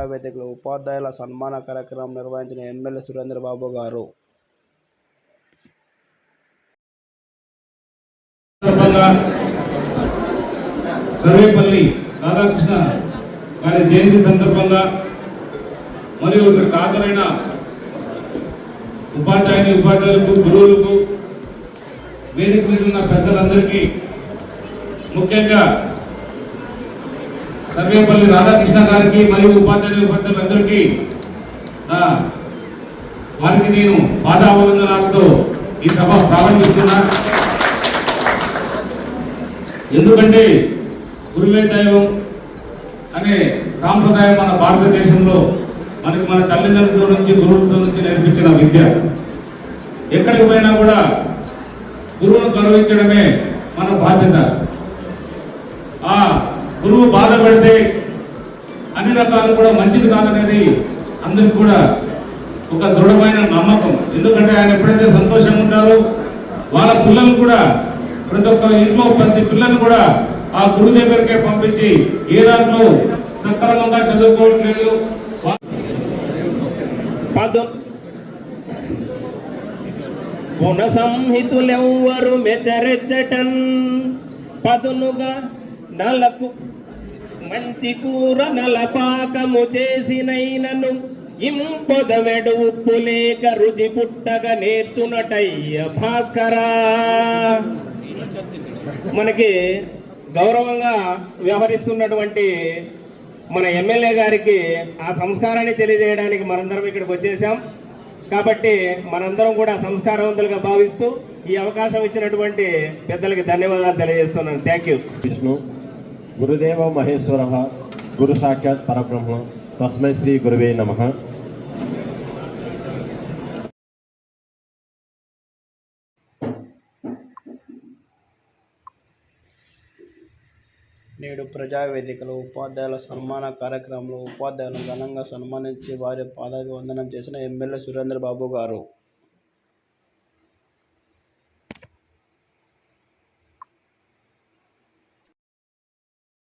ప్రజావేదికలో ఉపాధ్యాయుల సన్మాన కార్యక్రమం నిర్వహించిన ఎమ్మెల్యే సురేంద్రబాబు గారు. సర్వేపల్లి రాధాకృష్ణ గారి జయంతి సందర్భంగా మరియు ఇక్కడ హాజరైన ఉపాధ్యాయుని ఉపాధ్యాయులకు గురువులకు వేదిక మీద ఉన్న పెద్దలందరికీ ముఖ్యంగా సర్వేపల్లి రాధాకృష్ణ గారికి మరియు ఉపాధ్యాయులు ఉపాధ్యాయులందరికీ వారికి నేను పాదాభివందనాలతో ఈ సభ ప్రారంభిస్తున్నా. ఎందుకంటే గురువే దైవం అనే సాంప్రదాయం మన భారతదేశంలో మనకి మన తల్లిదండ్రుల నుంచి గురువులతో నుంచి నేర్పించిన విద్య. ఎక్కడికి పోయినా కూడా గురువును గౌరవించడమే మన బాధ్యత. గురువు బాధపడితే అన్ని రకాలు కూడా మంచిది కాదనేది అందరికి కూడా ఒక దృఢమైన నమ్మకం. ఎందుకంటే ఆయన ఎప్పుడైతే సంతోషంగా ఉంటారో వాళ్ళ పిల్లలు కూడా ప్రతి ఒక్క ఇంట్లో ప్రతి పిల్లలు కూడా ఆ గురువు దగ్గరికే పంపించి ఏ దాంట్లో సక్రమంగా చదువుకోవట్లేదు వా- పదు. గుణ సంహితులెవ్వరు మెచరెచ్చటన్ పదునుగా నలకు మంచి కూర నలపాకము చేసినైనను ఇంపొదవెడు ఉప్పు లేక రుచి పుట్టగా నేర్చునటయ్య భాస్కరా. మనకి గౌరవంగా వ్యవహరిస్తున్నటువంటి మన ఎమ్మెల్యే గారికి ఆ సంస్కారాన్ని తెలియజేయడానికి మనందరం ఇక్కడికి వచ్చేసాం కాబట్టి మనందరం కూడా సంస్కారవంతులుగా భావిస్తూ ఈ అవకాశం ఇచ్చినటువంటి పెద్దలకి ధన్యవాదాలు తెలియజేస్తున్నాను. థ్యాంక్ యూ విష్ణు గురుదేవ మహేశ్వర గురు సాక్షాత్ పరబ్రహ్మ తస్మై శ్రీ గురువే నమ. నేడు ప్రజావేదికలో ఉపాధ్యాయుల సన్మాన కార్యక్రమంలో ఉపాధ్యాయులను ఘనంగా సన్మానించి వారి పాదాభివందనం చేసిన ఎమ్మెల్యే సురేంద్రబాబు గారు.